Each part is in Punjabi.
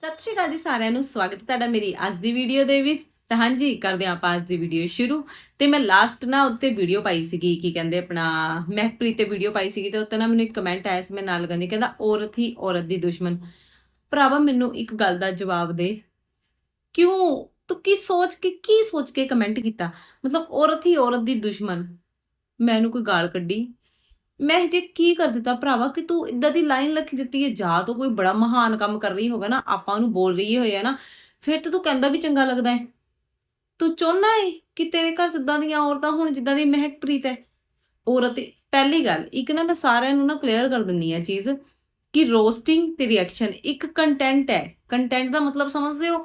ਸਤਿ ਸ਼੍ਰੀ ਅਕਾਲ ਜੀ ਸਾਰਿਆਂ ਨੂੰ, ਸਵਾਗਤ ਹੈ ਤੁਹਾਡਾ ਮੇਰੀ ਅੱਜ ਦੀ ਵੀਡੀਓ ਦੇ ਵਿੱਚ। ਤਾਂ ਹਾਂਜੀ, ਕਰਦੇ ਹਾਂ ਆਪਾਂ ਅੱਜ ਦੀ ਵੀਡੀਓ ਸ਼ੁਰੂ। ਤੇ ਮੈਂ ਲਾਸਟ ਨਾ ਉੱਤੇ ਵੀਡੀਓ ਪਾਈ ਸੀਗੀ, ਕੀ ਕਹਿੰਦੇ ਆਪਣਾ, ਮਹਿਕਪ੍ਰੀਤ ਤੇ ਵੀਡੀਓ ਪਾਈ ਸੀਗੀ ਤੇ ਉੱਤੇ ਨਾ ਮੈਨੂੰ ਇੱਕ ਕਮੈਂਟ ਆਇਆ ਸੀ, ਮੈਂ ਨਾਲ ਕਹਿੰਦੀ, ਕਹਿੰਦਾ, ਔਰਤ ਹੀ ਔਰਤ ਦੀ ਦੁਸ਼ਮਣ। ਭਰਾਵਾ, ਮੈਨੂੰ ਇੱਕ ਗੱਲ ਦਾ ਜਵਾਬ ਦੇ। ਕਿਉਂ? ਤੂੰ ਕੀ ਸੋਚ ਕੇ, ਕੀ ਸੋਚ ਕੇ ਕਮੈਂਟ ਕੀਤਾ? ਮਤਲਬ ਔਰਤ ਹੀ ਔਰਤ ਦੀ ਦੁਸ਼ਮਣ। ਮੈਂ ਇਹਨੂੰ ਕੋਈ ਗਾਲ ਕੱਢੀ। ਮੈਂ ਜੇ ਕੀ ਕਰ ਦਿੱਤਾ ਭਰਾਵਾ ਕਿ ਤੂੰ ਇਦਾਂ ਦੀ ਲਾਈਨ ਲਿਖ ਦਿੱਤੀ ਹੈ, ਜਾਂ ਤਾਂ ਕੋਈ ਬੜਾ ਮਹਾਨ ਕੰਮ ਕਰ ਰਹੀ ਹੋਵੇ ਨਾ, ਆਪਾਂ ਉਹਨੂੰ ਬੋਲ ਰਹੀ ਹੋਏ ਹੈ ਨਾ, ਫਿਰ ਤਾਂ ਤੂੰ ਕਹਿੰਦਾ ਵੀ ਚੰਗਾ ਲੱਗਦਾ ਹੈ। ਤੂੰ ਚਾਹੁੰਦਾ ਹੈ ਕਿ ਤੇਰੇ ਘਰ ਜਿੱਦਾਂ ਦੀਆਂ ਔਰਤਾਂ ਹੁਣ, ਜਿੱਦਾਂ ਦੀ ਮਹਿਕਪ੍ਰੀਤ ਹੈ? ਔਰਤ ਪਹਿਲੀ ਗੱਲ, ਇੱਕ ਨਾ ਮੈਂ ਸਾਰਿਆਂ ਨੂੰ ਨਾ ਕਲੀਅਰ ਕਰ ਦਿੰਨੀ ਆ ਚੀਜ਼ ਕਿ ਰੋਸਟਿੰਗ ਤੇ ਰਿਐਕਸ਼ਨ ਇੱਕ ਕੰਟੈਂਟ ਹੈ। ਕੰਟੈਂਟ ਦਾ ਮਤਲਬ ਸਮਝਦੇ ਹੋ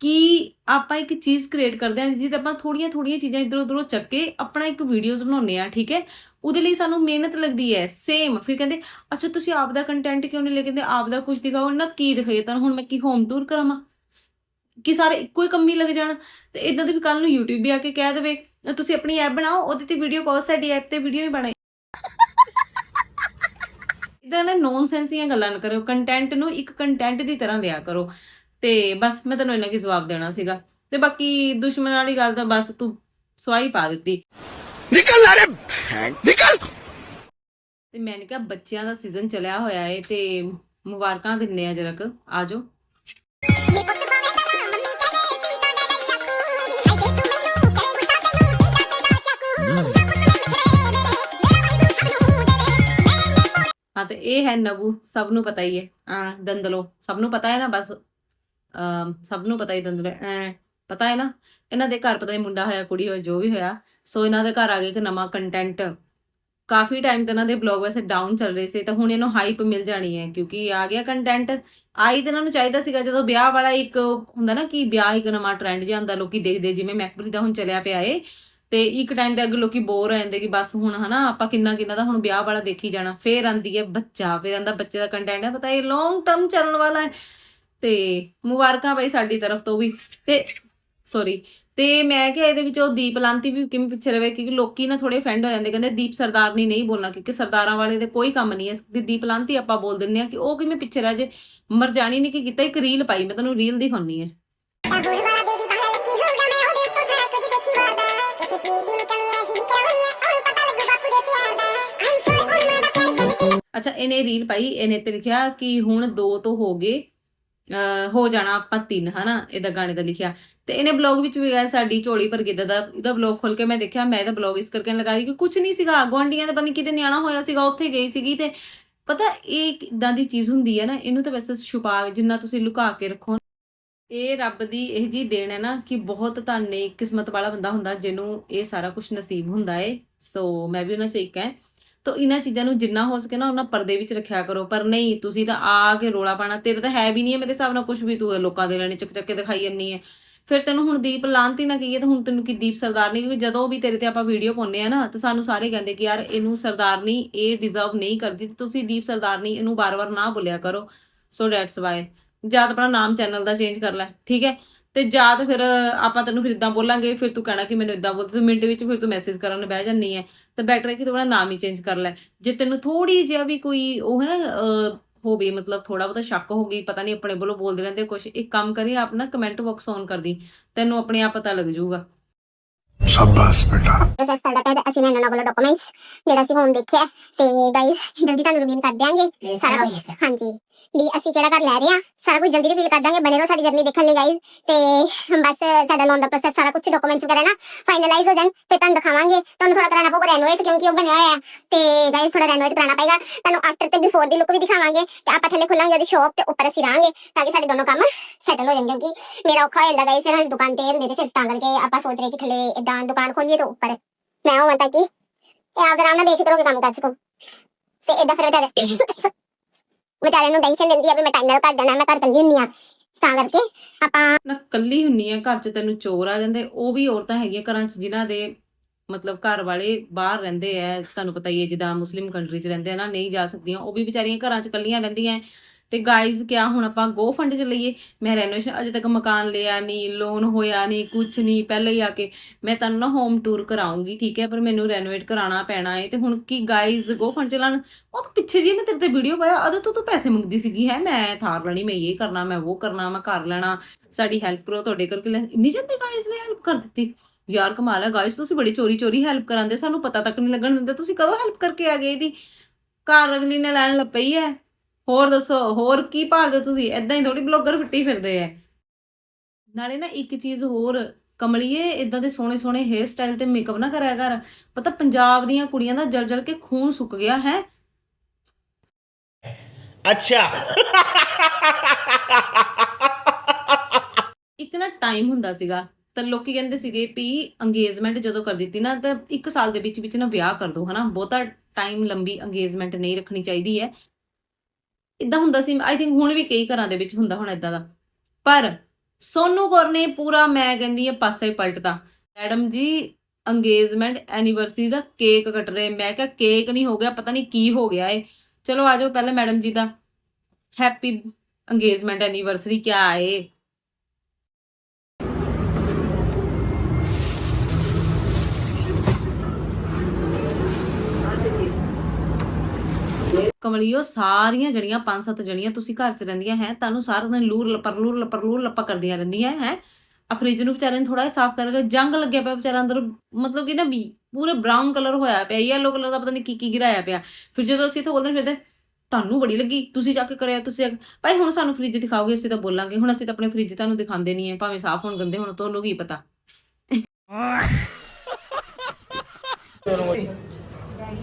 ਕਿ ਆਪਾਂ ਇੱਕ ਚੀਜ਼ ਕ੍ਰੀਏਟ ਕਰਦੇ ਹਾਂ, ਜਿਹਦੇ ਆਪਾਂ ਥੋੜੀਆਂ ਥੋੜੀਆਂ ਚੀਜ਼ਾਂ ਇਧਰੋਂ ਉਧਰੋਂ ਚੱਕ ਕੇ ਆਪਣਾ ਇੱਕ ਵੀਡੀਓਜ਼ ਬਣਾਉਂਦੇ ਆ ਠੀਕ ਹੈ? ਉਹਦੇ ਲਈ ਸਾਨੂੰ ਮਿਹਨਤ ਲੱਗਦੀ ਹੈ ਸੇਮ ਫਿਰ ਕਹਿੰਦੇ, ਅੱਛਾ, ਤੁਸੀਂ ਆਪ ਦਾ ਕੰਟੈਂਟ ਕਿਉਂ ਨਹੀਂ ਲੈ ਕੇ ਆਪ ਦਾ ਕੁਝ ਦਿਖਾਓ, ਨਾ ਕੀ ਦਿਖਾਈਏ ਤਾਂ ਹੁਣ ਮੈਂ ਕੀ ਹੋਮ ਟੂਰ ਕਰਾਵਾਂ? ਕਿ ਸਾਰੇ ਇੱਕੋ ਹੀ ਕੰਮੀ ਲੱਗ ਜਾਣ? ਤੇ ਇਦਾਂ ਦੇ ਵੀ ਕੱਲ ਨੂੰ YouTube ਵੀ ਆ ਕੇ ਕਹਿ ਦੇਵੇ ਤੁਸੀਂ ਆਪਣੀ ਐਪ ਬਣਾਓ, ਉਹਦੇ ਤੇ ਵੀਡੀਓ ਪਾਓ, ਸਾਡੀ ਐਪ ਤੇ ਵੀਡੀਓ ਨਹੀਂ ਬਣਾਈ। ਇਦਾਂ ਨਾ ਨੌਨਸੈਂਸ ਦੀਆਂ ਗੱਲਾਂ ਨਾ ਕਰਿਓ ਕੰਟੈਂਟ ਨੂੰ ਇੱਕ ਕੰਟੈਂਟ ਦੀ ਤਰ੍ਹਾਂ ਲਿਆ ਕਰੋ। ਤੇ ਬਸ ਮੈਂ ਤੁਹਾਨੂੰ ਇਹਨਾਂ ਕੀ ਜਵਾਬ ਦੇਣਾ ਸੀਗਾ। ਤੇ ਬਾਕੀ ਦੁਸ਼ਮਣ ਵਾਲੀ ਗੱਲ ਤਾਂ ਬਸ ਤੂੰ ਸਵਾਈ ਪਾ ਦਿੱਤੀ। ਨਿਕਲ ਨਾ ਰੇ ਨਿਕਲ। ਤੇ ਮੈਂ ਕਿਹਾ ਬੱਚਿਆਂ ਦਾ ਸੀਜ਼ਨ ਚੱਲਿਆ ਹੋਇਆ ਏ ਤੇ ਮੁਬਾਰਕਾਂ ਦਿੰਨੇ ਆ ਜਰਕ ਆਜੋ। ਹਾਂ ਤੇ ਇਹ ਹੈ ਨਬੂ ਸਭ ਨੂੰ ਪਤਾ ਹੀ ਹੈ ਆ ਦੰਦਲੋ, ਸਭ ਨੂੰ ਪਤਾ ਹੈ ਨਾ ਬਸ? ਸਭ ਨੂੰ ਪਤਾ ਹੀ ਦੰਦਲੋ। ਐ, ਪਤਾ ਹੈ ਨਾ? ਇਹਨਾਂ ਦੇ ਘਰ ਪਤਾ ਨਹੀਂ ਮੁੰਡਾ ਹੋਇਆ, ਕੁੜੀ ਹੋਇਆ, ਜੋ ਵੀ ਹੋਇਆ। ਸੋ ਇਹਨਾਂ ਦੇ ਘਰ ਆ ਗਿਆ ਇੱਕ ਨਵਾਂ ਕੰਟੈਂਟ ਕਾਫੀ ਟਾਈਮ ਤੇ ਇਹਨਾਂ ਦੇ ਬਲੌਗ ਵੈਸੇ ਡਾਊਨ ਚੱਲ ਰਹੇ ਸੀ, ਤਾਂ ਹੁਣ ਇਹਨੂੰ ਹਾਈਪ ਮਿਲ ਜਾਣੀ ਹੈ, ਕਿਉਂਕਿ ਆ ਗਿਆ ਕੰਟੈਂਟ ਆਈ ਤੇ ਇਹਨਾਂ ਨੂੰ ਚਾਹੀਦਾ ਸੀਗਾ ਜਦੋਂ ਵਿਆਹ ਵਾਲਾ ਇੱਕ ਹੁੰਦਾ ਨਾ ਕਿ ਵਿਆਹ ਇੱਕ ਨਵਾਂ ਟ੍ਰੈਂਡ ਜਿਹਾ ਹੁੰਦਾ, ਲੋਕੀ ਦੇਖਦੇ, ਜਿਵੇਂ ਮੈਕਬਰੀ ਦਾ ਹੁਣ ਚੱਲਿਆ ਪਿਆ ਏ, ਤੇ ਇੱਕ ਟਾਈਮ ਦੇ ਅੱਗੇ ਲੋਕੀ ਬੋਰ ਹੋ ਜਾਂਦੇ ਕਿ ਬਸ ਹੁਣ ਹਨਾ, ਆਪਾਂ ਕਿੰਨਾ ਕਿੰਨਾ ਦਾ ਹੁਣ ਵਿਆਹ ਵਾਲਾ ਦੇਖੀ ਜਾਣਾ, ਫੇਰ ਆਂਦੀ ਹੈ ਬੱਚਾ, ਫੇਰ ਆਂਦਾ ਬੱਚੇ ਦਾ ਕੰਟੈਂਟ ਹੈ, ਪਤਾ ਇਹ ਲੌਂਗ ਟਰਮ ਚੱਲਣ ਵਾਲਾ ਹੈ। ਤੇ ਮੁਬਾਰਕਾਂ ਭਾਈ ਸਾਡੀ ਤਰਫ ਤੋਂ ਵੀ। ਤੇ ਸੌਰੀ ਤੇ ਮੈਂ ਕਿਹਾ ਇਹਦੇ ਵਿੱਚ ਉਹ ਦੀਪ ਲਾਂਤੀ ਵੀ ਕਿਵੇਂ ਪਿੱਛੇ ਰਵੇ, ਕਿਉਂਕਿ ਲੋਕੀ ਨਾ ਥੋੜੇ ਫੈਂਡ ਹੋ ਜਾਂਦੇ, ਕਹਿੰਦੇ ਦੀਪ ਸਰਦਾਰਨੀ ਨਹੀਂ ਬੋਲਣਾ, ਕਿਉਂਕਿ ਸਰਦਾਰਾਂ ਵਾਲੇ ਦੇ ਕੋਈ ਕੰਮ ਨਹੀਂ ਹੈ। ਇਸ ਦੀਪ ਲਾਂਤੀ ਆਪਾਂ ਬੋਲ ਦਿੰਨੇ ਆ ਕਿ ਉਹ ਕਿਵੇਂ ਪਿੱਛੇ ਰਹਿ ਜੇ। ਮਰਜਾਣੀ ਨੇ ਕੀ ਕੀਤਾ, ਇੱਕ ਰੀਲ ਪਾਈ, ਮੈਂ ਤੁਹਾਨੂੰ ਰੀਲ ਦਿਖਾਉਣੀ ਹੈ। ਅੱਛਾ, ਇਹਨੇ ਰੀਲ ਪਾਈ, ਇਹਨੇ ਤੇ ਲਿਖਿਆ ਕਿ ਹੁਣ ਦੋ ਤੋਂ ਹੋ ਗਏ। ਹੋ ਜਾਣਾ ਆਪਾਂ ਤਿੰਨ, ਹਨਾ? ਇਹਦਾ ਗਾਣੇ ਦਾ ਲਿਖਿਆ। ਤੇ ਇਹਨੇ ਬਲੌਗ ਵਿੱਚ ਵੀ ਗਿਆ ਸਾਡੀ ਝੋਲੀ ਭਰ ਕੇ ਦਾ ਇਹਦਾ ਬਲੌਗ ਖੋਲ ਕੇ ਮੈਂ ਦੇਖਿਆ, ਮੈਂ ਇਹਦਾ ਬਲੌਗ ਇਸ ਕਰਕੇ ਲਗਾਈ ਕਿ ਕੁਝ ਨਹੀਂ ਸੀਗਾ। ਗੁਆਂਢੀਆਂ ਦੇ ਬਣੀ ਕਿਤੇ ਨਿਆਣਾ ਹੋਇਆ ਸੀਗਾ, ਉੱਥੇ ਗਈ ਸੀਗੀ ਤੇ ਪਤਾ ਇਹ ਇਦਾਂ ਦੀ ਚੀਜ਼ ਹੁੰਦੀ ਹੈ ਨਾ, ਇਹਨੂੰ ਤਾਂ ਵੈਸੇ ਛੁਪਾ ਜਿੰਨਾ ਤੁਸੀਂ ਲੁਕਾ ਕੇ ਰੱਖੋ ਇਹ ਰੱਬ ਦੀ ਇਹ ਜੀ ਦੇਣ ਹੈ ਨਾ ਕਿ ਬਹੁਤ ਧੰਨੇ ਕਿਸਮਤ ਵਾਲਾ ਬੰਦਾ ਹੁੰਦਾ ਜਿਹਨੂੰ ਇਹ ਸਾਰਾ ਕੁਝ ਨਸੀਬ ਹੁੰਦਾ ਏ। ਸੋ ਮੈਂ ਵੀ ਉਹਨਾਂ ਚ ਇੱਕ ਹੈ। ਤਾਂ ਇਹਨਾਂ ਚੀਜ਼ਾਂ ਨੂੰ ਜਿੰਨਾ ਹੋ ਸਕੇ ਨਾ ਉਹਨਾਂ ਪਰਦੇ ਵਿੱਚ ਰੱਖਿਆ ਕਰੋ। ਪਰ ਨਹੀਂ, ਤੁਸੀਂ ਤਾਂ ਆ ਕੇ ਰੋਲਾ ਪਾਣਾ ਤੇਰੇ ਤਾਂ ਹੈ ਵੀ ਨਹੀਂ ਹੈ ਮੇਰੇ ਹਿਸਾਬ ਨਾਲ ਕੁਝ ਵੀ, ਤੂੰ ਲੋਕਾਂ ਦੇ ਲੈਣੇ ਚੱਕ ਚੱਕ ਕੇ ਦਿਖਾਈ ਜੰਨੀ ਹੈ। ਫਿਰ ਤੈਨੂੰ ਹੁਣ ਦੀਪ ਲਾਂਤੀ ਨਾ ਕਹੀਏ ਤਾਂ ਹੁਣ ਤੈਨੂੰ ਕੀ ਦੀਪ ਸਰਦਾਰ ਨਹੀਂ ਕਿਉਂਕਿ ਜਦੋਂ ਵੀ ਤੇਰੇ ਤੇ ਆਪਾਂ ਵੀਡੀਓ ਪਾਉਂਦੇ ਆ ਨਾ, ਤਾਂ ਸਾਨੂੰ ਸਾਰੇ ਕਹਿੰਦੇ ਕਿ ਯਾਰ ਇਹਨੂੰ ਸਰਦਾਰਨੀ ਇਹ ਡਿਜ਼ਰਵ ਨਹੀਂ ਕਰਦੀ, ਤੇ ਤੁਸੀਂ ਦੀਪ ਸਰਦਾਰਨੀ ਇਹਨੂੰ ਬਾਰ-ਬਾਰ ਨਾ ਬੋਲਿਆ ਕਰੋ। ਸੋ ਦੈਟਸ ਵਾਈ ਜਾਂ ਆਪਣਾ ਨਾਮ ਚੈਨਲ ਦਾ ਚੇਂਜ ਕਰ ਲੈ, ਠੀਕ ਹੈ? ਤੇ ਜਾਂ ਤਾਂ ਫਿਰ ਆਪਾਂ ਤੈਨੂੰ ਫਿਰ ਇਦਾਂ ਬੋਲਾਂਗੇ, ਫਿਰ ਤੂੰ ਕਹਿਣਾ ਕਿ ਮੈਨੂੰ ਇਦਾਂ ਬੋਲ, ਤੂੰ ਮਿੰਟ ਵਿੱਚ ਫਿਰ ਤੂੰ ਮੈਸੇਜ ਕਰਨ ਬਹਿ ਜਾਂਦੀ ਹੈ। ਤਾਂ ਬੈਟਰ ਹੈ ਕਿ ਤੂੰ ਆਪਣਾ ਨਾਮ ਹੀ ਚੇਂਜ ਕਰ ਲੈ। ਜੇ ਤੈਨੂੰ ਥੋੜੀ ਜਿਹਾ ਵੀ ਕੋਈ ਉਹ ਹੈ ਨਾ ਹੋਵੇ ਮਤਲਬ ਥੋੜਾ ਬਹੁਤਾ ਸ਼ੱਕ ਹੋ ਗਈ ਪਤਾ ਨਹੀਂ ਆਪਣੇ ਵੱਲੋਂ ਬੋਲਦੇ ਰਹਿੰਦੇ ਕੁਝ ਇੱਕ ਕੰਮ ਕਰੀ ਆਪਣਾ ਕਮੈਂਟ ਬਾਕਸ ਔਨ ਕਰ ਦੀ। ਤੈਨੂੰ ਆਪਣੇ ਆਪ ਪਤਾ ਲੱਗ ਜਾਊਗਾ। ਸ਼ਾਬਾਸ਼ ਬੇਟਾ। ਪ੍ਰੋਸੈਸ ਸਾਡਾ ਪਹਿਲਾਂ ਅਸੀਂ ਇਹਨਾਂ ਨਾਲ ਡਾਕੂਮੈਂਟਸ ਜਿਹੜਾ ਸੀ ਹੋਮ ਦੇਖਿਆ। ਤੇ ਗਾਇਸ ਜਲਦੀ ਤੁਹਾਨੂੰ ਰਿਵੀਲ ਕਰ ਦਿਆਂਗੇ। ਸਾਰਾ ਕੁਝ ਹਾਂਜੀ। ਵੀ ਅਸੀਂ ਕਿਹੜਾ ਘਰ ਲੈ ਰਹੇ ਆ ਸਾਰਾ ਕੁਝ ਜਲਦੀ ਰਿਵੀਲ ਕਰ ਦਾਂਗੇ। ਬਣੇ ਰਹੋ ਸਾਡੀ ਜਰਨੀ ਦੇਖਣ ਲਈ ਗਾਇਸ ਤੇ ਬਸ ਸਾਡਾ ਲੋਨ ਦਾ ਪ੍ਰੋਸੈਸ ਸਾਰਾ ਕੁਝ ਡਾਕੂਮੈਂਟਸ ਵਗੈਰਾ ਨਾ ਫਾਈਨਲਾਈਜ਼ ਹੋ ਜਾਣ, ਫਿਰ ਤੁਹਾਨੂੰ ਦਿਖਾਵਾਂਗੇ। ਤੁਹਾਨੂੰ ਥੋੜਾ ਕਰਾਣਾ ਪਊਗਾ ਰੈਨੋਵੇਟ ਕਿਉਂਕਿ ਉਹ ਬਣਿਆ ਹੋਇਆ। ਤੇ ਗਾਇਸ ਥੋੜਾ ਰੈਨੋਵੇਟ ਕਰਾਉਣਾ ਪਏਗਾ। ਤੁਹਾਨੂੰ ਆਫਟਰ ਤੇ ਬਿਫੋਰ ਦੀ ਲੁੱਕ ਵੀ ਦਿਖਾਵਾਂਗੇ। ਤੇ ਆਪਾਂ ਥੱਲੇ ਖੁੱਲਾਂਗੇ ਉਹਦੀ ਸ਼ਾਪ ਤੇ ਉੱਪਰ ਅਸੀਂ ਰਹਾਂਗੇ, ਤਾਂ ਕਿ ਸਾਡੇ ਦੋਨੋਂ ਕੰਮ ਸੈਟਲ ਹੋ ਜਾਣਗੇ ਕਿਉਂਕਿ ਮੇਰਾ ਔਖਾ ਹੋ ਜਾਂਦਾ ਗਾਇਸ ਇਹਨਾਂ ਦੀ ਦੁਕਾਨ ਤੇ ਮੇਰੇ ਫਿਰ ਤਾਂ ਕਰਕੇ ਆਪਾਂ ਸੋਚ ਰਹੇ ਕਿ ਥੱਲੇ ਇਦਾਂ ਦੁਕਾਨ ਖੋਲੀਏ ਤੇ ਉੱਪਰ ਮੈਂ ਉਹ ਮਤਾ ਕਿ ਇਹ ਆਪ ਆਰਾਮ ਨਾਲ ਬੇਫਿਕਰ ਹੋ ਕੰਮ ਕਰ ਸਕੋ। ਤੇ ਇਦਾਂ ਫਿਰ ਵਿਚਾਰੇ ਵਿਚਾਰੇ ਨੂੰ ਟੈਨਸ਼ਨ ਦਿੰਦੀ ਆ ਵੀ ਮੈਂ ਟਾਈਮ ਨਾਲ ਘਰ ਜਾਣਾ, ਮੈਂ ਘਰ ਕੱਲੀ ਹੁੰਨੀ ਆ। ਤਾਂ ਕਰਕੇ ਆਪਾਂ ਨਾ ਕੱਲੀ ਹੁੰਨੀ ਆ, ਘਰ 'ਚ ਤੈਨੂੰ ਚੋਰ ਆ ਜਾਂਦੇ, ਉਹ ਵੀ ਔਰਤਾਂ ਹੈਗੀਆਂ ਘਰਾਂ 'ਚ ਜਿਨ੍ਹਾਂ ਦੇ ਮਤਲਬ ਘਰ ਵਾਲੇ ਬਾਹਰ ਰਹਿੰਦੇ ਆ ਤੁਹਾਨੂੰ ਪਤਾ ਹੀ ਹੈ ਜਿੱਦਾਂ ਮੁਸਲਿਮ ਕੰਟਰੀ 'ਚ ਰਹਿੰਦੇ ਆ ਨਾ, ਨਹੀਂ ਜਾ ਸਕਦੀਆਂ, ਉਹ ਵੀ ਵਿਚਾਰੀਆਂ ਘਰਾਂ 'ਚ ਕੱਲੀਆਂ ਰਹਿੰਦੀਆਂ ਤੇ ਗਾਇਜ਼ ਕਿਆ ਹੁਣ ਆਪਾਂ ਗੋ ਫੰਡ ਚ ਲਈਏ? ਮੈਂ ਰੈਨੋਵੇਸ਼ਨ ਅਜੇ ਤੱਕ ਮਕਾਨ ਲਿਆ ਨਹੀਂ ਲੋਨ ਹੋਇਆ ਨਹੀਂ ਕੁਝ ਨਹੀਂ, ਪਹਿਲਾਂ ਹੀ ਆ ਕੇ ਮੈਂ ਤੁਹਾਨੂੰ ਨਾ ਹੋਮ ਟੂਰ ਕਰਾਉਂਗੀ, ਠੀਕ ਹੈ? ਪਰ ਮੈਨੂੰ ਰੈਨੋਵੇਟ ਕਰਾਉਣਾ ਪੈਣਾ ਹੈ ਤੇ ਹੁਣ ਕੀ ਗਾਇਜ਼ ਗੋ ਫੰਡ ਚਲਾਣ ਉਹ ਤਾਂ ਪਿੱਛੇ ਜੀ ਮੈਂ ਤੇਰੇ ਤੇ ਵੀਡੀਓ ਪਾਇਆ, ਉਦੋਂ ਤੋਂ ਤੂੰ ਪੈਸੇ ਮੰਗਦੀ ਸੀਗੀ, ਹੈ? ਮੈਂ ਥਾਰ ਲੈਣੀ, ਮੈਂ ਇਹ ਕਰਨਾ, ਮੈਂ ਉਹ ਕਰਨਾ, ਮੈਂ ਕਰ ਲੈਣਾ, ਸਾਡੀ ਹੈਲਪ ਕਰੋ, ਤੁਹਾਡੇ ਕਰਕੇ ਲੈ- ਇੰਨੀ ਜਲਦੀ ਗਾਇਜ਼ ਨੇ ਹੈਲਪ ਕਰ ਦਿੱਤੀ? ਯਾਰ ਕਮਾਲ ਹੈ ਗਾਇਜ਼ ਤੁਸੀਂ ਬੜੀ ਚੋਰੀ ਚੋਰੀ ਹੈਲਪ ਕਰਾਂਦੇ ਸਾਨੂੰ ਪਤਾ ਤੱਕ ਨਹੀਂ ਲੱਗਣ ਦਿੰਦੇ, ਤੁਸੀਂ ਕਦੋਂ ਹੈਲਪ ਕਰਕੇ ਆ ਗਏ ਇਹਦੀ? ਘਰ ਅਗਲੀ ਨੇ ਲੈਣ ਲੱਪਈ ਹੈ। ਹੋਰ ਦੱਸੋ ਹੋਰ ਕੀ ਭਾਲਦੇ ਤੁਸੀਂ? ਐਦਾਂ ਹੀ ਥੋੜੀ ਬਲੌਗਰ ਫਿੱਟੀ ਫਿਰਦੇ ਐ। ਨਾਲੇ ਨਾ ਇੱਕ ਚੀਜ਼ ਹੋਰ ਕਮਲੀਏ ਇਦਾਂ ਦੇ ਸੋਹਣੇ ਸੋਹਣੇ ਹੇਅਰ ਸਟਾਈਲ ਤੇ ਮੇਕਅਪ ਨਾ ਕਰਿਆ ਕਰ। ਪਤਾ ਪੰਜਾਬ ਦੀਆਂ ਕੁੜੀਆਂ ਦਾ ਜਲ ਜਲ ਕੇ ਖੂਨ ਸੁੱਕ ਗਿਆ ਹੈ। ਅੱਛਾ। ਇੱਕ ਟਾਈਮ ਹੁੰਦਾ ਸੀਗਾ ਤਾਂ ਲੋਕੀ ਕਹਿੰਦੇ ਸੀਗੇ ਵੀ ਅੰਗੇਜਮੈਂਟ ਜਦੋਂ ਕਰ ਦਿੱਤੀ ਨਾ ਤਾਂ 1 ਸਾਲ ਦੇ ਵਿੱਚ ਵਿੱਚ ਨਾ ਵਿਆਹ ਕਰ ਦੋ ਹਨਾ? ਬਹੁਤਾ ਟਾਈਮ ਲੰਬੀ ਅੰਗੇਜਮੈਂਟ ਨਹੀਂ ਰੱਖਣੀ ਚਾਹੀਦੀ ਹੈ ਇਦਾਂ ਹੁੰਦਾ ਸੀ ਆਈ ਥਿੰਕ ਹੁਣ ਵੀ ਕਈ ਘਰਾਂ ਦੇ ਵਿੱਚ ਹੁੰਦਾ ਹੁਣ ਇਦਾਂ ਦਾ। ਪਰ ਸੋਨੂ ਕੌਰ ਨੇ ਪੂਰਾ, ਮੈਂ ਕਹਿੰਦੀ ਆ ਪਾਸਾ ਹੀ ਪਲਟਤਾ। ਮੈਡਮ ਜੀ ਅੰਗੇਜਮੈਂਟ ਐਨੀਵਰਸਰੀ ਦਾ ਕੇਕ ਕੱਟ ਰਹੇ। ਮੈਂ ਕਿਹਾ, ਕੇਕ ਨਹੀਂ ਹੋ ਗਿਆ, ਪਤਾ ਨਹੀਂ ਕੀ ਹੋ ਗਿਆ ਏ। ਚਲੋ ਆ ਜਾਓ ਪਹਿਲਾਂ ਮੈਡਮ ਜੀ ਦਾ। ਹੈਪੀ ਅੰਗੇਜਮੈਂਟ ਐਨੀਵਰਸਰੀ ਕਿਆ ਏ? ਕਮਲਿਓ, ਸਾਰੀਆਂ ਜੜੀਆਂ ਪੰਜ ਸੱਤ ਜੜੀਆਂ ਤੁਸੀਂ ਘਰ 'ਚ ਰਹਿੰਦੀਆਂ ਹੈ, ਤੁਹਾਨੂੰ ਸਾਰਾ ਦਿਨ ਲੂਰ ਲਪਰ ਲੂਰ ਲਪਰ, ਲੂਰ ਲੱਪਾ ਕਰਦੀਆਂ ਰਹਿੰਦੀਆਂ ਹੈ। ਆ ਫ੍ਰਿਜ ਨੂੰ ਵਿਚਾਰੇ ਨੂੰ ਥੋੜਾ ਜਿਹਾ ਸਾਫ਼ ਕਰਕੇ ਜੰਗ ਲੱਗਿਆ ਪਿਆ ਵਿਚਾਰਾ ਅੰਦਰ, ਮਤਲਬ ਕਿ ਨਾ ਵੀ ਪੂਰੇ ਬ੍ਰਾਊਨ ਕਲਰ ਹੋਇਆ ਪਿਆ ਯੈਲੋ ਕਲਰ ਦਾ ਪਤਾ ਨਹੀਂ ਕੀ ਕੀ ਗਿਰਾਇਆ ਪਿਆ। ਫਿਰ ਜਦੋਂ ਅਸੀਂ ਇੱਥੇ ਬੋਲਦੇ ਫਿਰਦੇ ਤੁਹਾਨੂੰ ਬੜੀ ਲੱਗੀ, ਤੁਸੀਂ ਜਾ ਕੇ ਕਰਿਆ, ਤੁਸੀਂ ਭਾਈ ਹੁਣ ਸਾਨੂੰ ਫ੍ਰਿਜ ਦਿਖਾਓਗੇ, ਅਸੀਂ ਤਾਂ ਬੋਲਾਂਗੇ, ਹੁਣ ਅਸੀਂ ਤਾਂ ਆਪਣੇ ਫ੍ਰਿਜ ਤੁਹਾਨੂੰ ਦਿਖਾਉਂਦੇ ਨਹੀਂ ਹੈ, ਭਾਵੇਂ ਸਾਫ਼ ਹੋਣ ਗੰਦੇ ਹੋਣ, ਤੁਹਾਨੂੰ ਕੀ ਪਤਾ।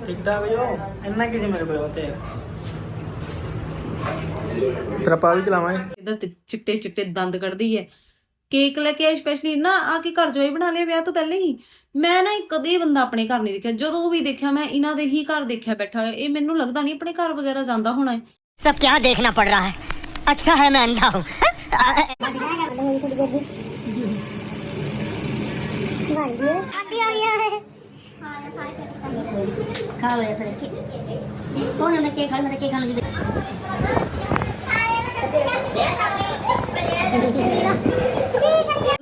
ठीक ठाक हो इन्ना किसी मेरे को होते तेरा पा भी चलावांगे ਇਹਦਾ ਤੇ ਚਿੱਟੇ ਚਿੱਟੇ ਦੰਦ ਕੱਢਦੀ ਹੈ ਕੇਕ ਲੈ ਕੇ ਆਏ ਸਪੈਸ਼ਲੀ ਨਾ ਆ ਕੇ ਘਰ ਜਵਾਈ ਬਣਾ ਲਿਆ ਵਿਆਹ ਤੋਂ ਪਹਿਲੇ ਹੀ ਮੈਂ ਨਾ ਇਹ ਕਦੇ ਬੰਦਾ ਆਪਣੇ ਘਰ ਨਹੀਂ ਦੇਖਿਆ ਜਦੋਂ ਵੀ ਦੇਖਿਆ ਮੈਂ ਇਹਨਾਂ ਦੇ ਹੀ ਘਰ ਦੇਖਿਆ ਬੈਠਾ ਹੋਇਆ ਇਹ ਮੈਨੂੰ ਲੱਗਦਾ ਨਹੀਂ ਆਪਣੇ ਘਰ ਵਗੈਰਾ ਜਾਂਦਾ ਹੋਣਾ ਹੈ सब क्या देखना पड़ रहा है अच्छा है मैं अंधा हूँ आंटी आ गया है ਖਾਓ ਇਹ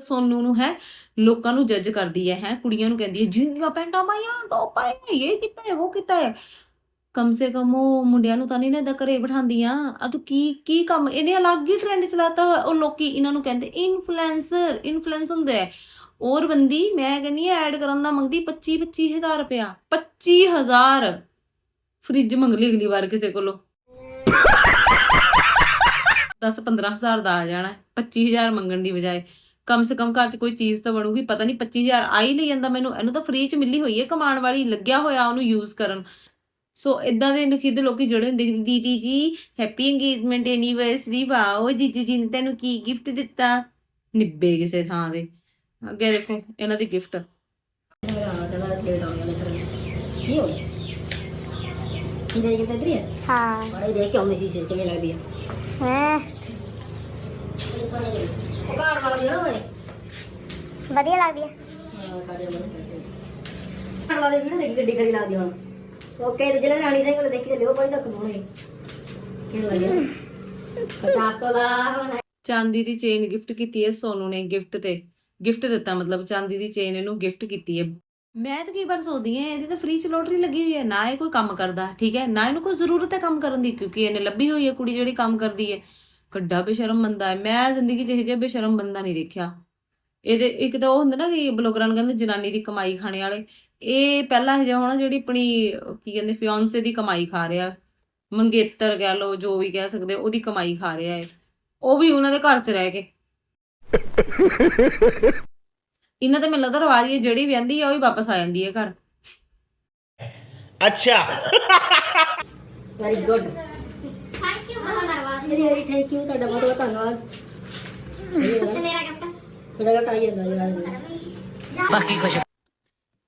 ਸੋਨੂ ਨੂੰ ਹੈ, ਲੋਕਾਂ ਨੂੰ ਜੱਜ ਕਰਦੀ ਹੈ ਹੈ। ਕੁੜੀਆਂ ਨੂੰ ਕਹਿੰਦੀ ਹੈ, ਜਿੰਨੀਆਂ ਪੈਂਟਾਂ ਪਾਈਆਂ ਟੌਪ ਪਾਏ ਇਹ ਕੀਤਾ ਹੈ, ਉਹ ਕੀਤਾ ਹੈ। ਕਮ ਸੇ ਕਮ ਉਹ ਮੁੰਡਿਆਂ ਨੂੰ ਤਾਂ ਨਹੀਂ ਨਾ ਇਦਾਂ ਘਰੇ ਬਿਠਾਉਂਦੀਆਂ। ਆ ਤੂੰ ਕੀ ਕੀ ਕੰਮ? ਇਹਨੇ ਅਲੱਗ ਹੀ ਟ੍ਰੈਂਡ ਚਲਾਤਾ ਉਹ ਲੋਕੀ ਇਹਨਾਂ ਨੂੰ ਕਹਿੰਦੇ ਇਨਫਲੂਐਂਸਰ ਇਨਫਲੂਐਂਸ ਹੁੰਦੇ ਆ। ਔਰ ਬੰਦੀ ਮੈਂ ਕਹਿੰਦੀ ਐਡ ਕਰਨ ਦਾ ਮੰਗਦੀ 25 25000 ਰੁਪਇਆ। 25000 ਫ੍ਰਿਜ ਮੰਗ ਲਈ ਅਗਲੀ ਵਾਰ ਕਿਸੇ ਕੋਲੋਂ। 10 15000 ਦਾ ਆ ਜਾਣਾ। ਹੈ, 25000 ਮੰਗਣ ਦੀ ਬਜਾਏ। ਕਮ ਸੇ ਕਮ ਘਰ 'ਚ ਕੋਈ ਚੀਜ਼ ਤਾਂ ਬਣੂਗੀ ਪਤਾ ਨਹੀਂ 25000 ਆ ਹੀ ਨਹੀਂ ਜਾਂਦਾ ਮੈਨੂੰ। ਇਹਨੂੰ ਤਾਂ ਫ੍ਰੀ 'ਚ ਮਿਲੀ ਹੋਈ ਹੈ ਕਮਾਉਣ ਵਾਲੀ ਲੱਗਿਆ ਹੋਇਆ ਉਹਨੂੰ ਯੂਜ਼ ਕਰਨ। ਸੋ ਇਦਾਂ ਦੇ ਨਖਿੱਧ ਲੋਕੀ ਜਿਹੜੇ ਹੁੰਦੇ ਦੀਦੀ ਜੀ ਹੈਪੀ ਇੰਗੇਜਮੈਂਟ ਐਨੀਵਰਸਰੀ ਵਾਓ। ਜੀਜੂ ਜੀ ਨੇ ਤੈਨੂੰ ਕੀ ਗਿਫਟ ਦਿੱਤਾ? ਨਿੱਬੇ ਕਿਸੇ ਥਾਂ ਦੇ। ਅੱਗੇ ਦੇਖੋ ਇਹਨਾਂ ਦੀ ਗਿਫਟ ਹਾਂ। ਬੜੀ ਦੇਖ ਕੇ ਆਉਂਦੀ ਸੀ ਸਿਰ ਕਿਵੇਂ ਲੱਗਦੀ ਆ। ਹੈਂ? ਉਹ ਵਧੀਆ ਲੱਗਦੀ ਆ। ਘਰ ਵਾਲੇ ਵੀਡੀਓ ਕੇ ਡਿਗਰੀ ਲੱਗਦੀ ਹੁਣ। ਓਕੇ ਤੇ ਜਿਹੜਾ ਰਾਣੀ ਚਾਂਦੀ ਦੀ ਚੇਨ ਗਿਫਟ ਕੀਤੀ ਹੈ ਸੋਨੂ ਗਿਫਟ ਤੇ। ਗਿਫਟ ਦਿੱਤਾ, ਮਤਲਬ ਚਾਂਦੀ ਦੀ ਚੇਨ ਇਹਨੂੰ ਗਿਫਟ ਕੀਤੀ ਹੈ। ਮੈਂ ਤਾਂ ਕਈ ਵਾਰ ਸੋਚਦੀ ਹਾਂ, ਇਹਦੀ ਤਾਂ ਫ੍ਰੀ ਚ ਲੋਟਰੀ ਲੱਗੀ ਹੋਈ ਹੈ, ਨਾ ਇਹ ਕੋਈ ਕੰਮ ਕਰਦਾ, ਠੀਕ ਹੈ? ਨਾ ਇਹਨੂੰ ਕੋਈ ਜ਼ਰੂਰਤ ਹੈ ਕੰਮ ਕਰਨ ਦੀ, ਕਿਉਂਕਿ ਇਹਨੇ ਲੱਭੀ ਹੋਈ ਹੈ ਕੁੜੀ ਜਿਹੜੀ ਕੰਮ ਕਰਦੀ ਹੈ। ਕੱਡਾ ਬੇਸ਼ਰਮ ਬੰਦਾ ਹੈ। ਮੈਂ ਜ਼ਿੰਦਗੀ 'ਚ ਇਹੋ ਜਿਹਾ ਬੇਸ਼ਰਮ ਬੰਦਾ ਨਹੀਂ ਦੇਖਿਆ। ਇਹਦੇ, ਇੱਕ ਤਾਂ ਉਹ ਹੁੰਦਾ ਨਾ ਕਿ ਬਲੋਗਰਾਂ ਨੂੰ ਕਹਿੰਦੇ ਜਨਾਨੀ ਦੀ ਕਮਾਈ ਖਾਣੇ ਵਾਲੇ। ਇਹ ਪਹਿਲਾ ਇਹ ਜਿਹਾ ਹੋਣਾ ਜਿਹੜੀ ਆਪਣੀ, ਕੀ ਕਹਿੰਦੇ ਫਿਓਂਸੇ ਦੀ ਕਮਾਈ ਖਾ ਰਿਹਾ। ਮੰਗੇਤਰ ਕਹਿ ਲੋ ਜੋ ਵੀ ਕਹਿ ਸਕਦੇ, ਉਹਦੀ ਕਮਾਈ ਖਾ ਰਿਹਾ ਹੈ ਉਹ ਵੀ ਉਹਨਾਂ ਦੇ ਘਰ 'ਚ ਰਹਿ ਕੇ। ਇਹਨਾਂ ਤੇ ਮੈਨੂੰ ਲੱਗਦਾ ਰਵਾਜ ਹੀ ਜਿਹੜੀ ਵੀ ਆਂਦੀ ਆ ਉਹ ਹੀ ਵਾਪਸ ਆ ਜਾਂਦੀ ਹੈ ਘਰ। ਅੱਛਾ। ਵੈਰੀ ਗੁੱਡ ਥੈਂਕ ਯੂ ਬਹੁਤ ਧੰਨਵਾਦ ਮੇਰੀ ਹਰੀ ਥੈਂਕ ਯੂ ਤੁਹਾਡਾ ਬਹੁਤ ਬਹੁਤ ਧੰਨਵਾਦ।